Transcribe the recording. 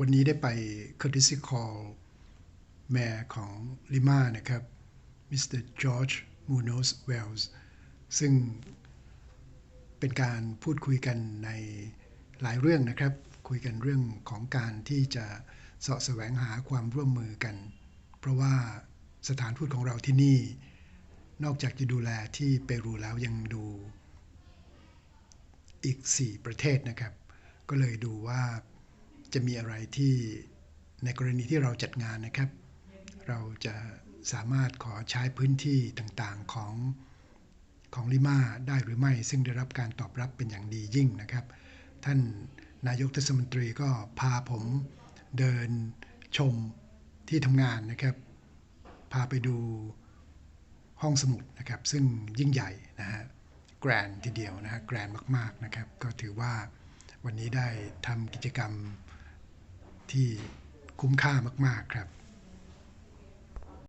วันนี้ได้ไป courtesy call แม่ของลิมานะครับ มิสเตอร์จอร์จมูโนสเวลส์ซึ่งเป็นการพูดคุยกันในหลายเรื่องนะครับ คุยกันเรื่องของการที่จะเสาะแสวงหาความร่วมมือกัน เพราะว่าสถานทูตของเราที่นี่ นอกจากจะดูแลที่เปรูแล้วยังดูอีก 4 ประเทศนะครับ ก็เลยดูว่า จะมีอะไรที่ในกรณีที่เราจัดงานนะครับ เราจะสามารถขอใช้พื้นที่ต่างๆของของลิมาได้หรือไม่ ซึ่งได้รับการตอบรับเป็นอย่างดียิ่งนะครับ ท่านนายกเทศมนตรีก็พาผมเดินชมที่ทำงานนะครับ พาไปดูห้องสมุดนะครับ ซึ่งยิ่งใหญ่นะฮะแกรนทีเดียวนะฮะแกรนมาก ๆนะครับ ก็ถือว่าวันนี้ได้ทำกิจกรรม ที่คุ้มค่ามาก ๆ ครับ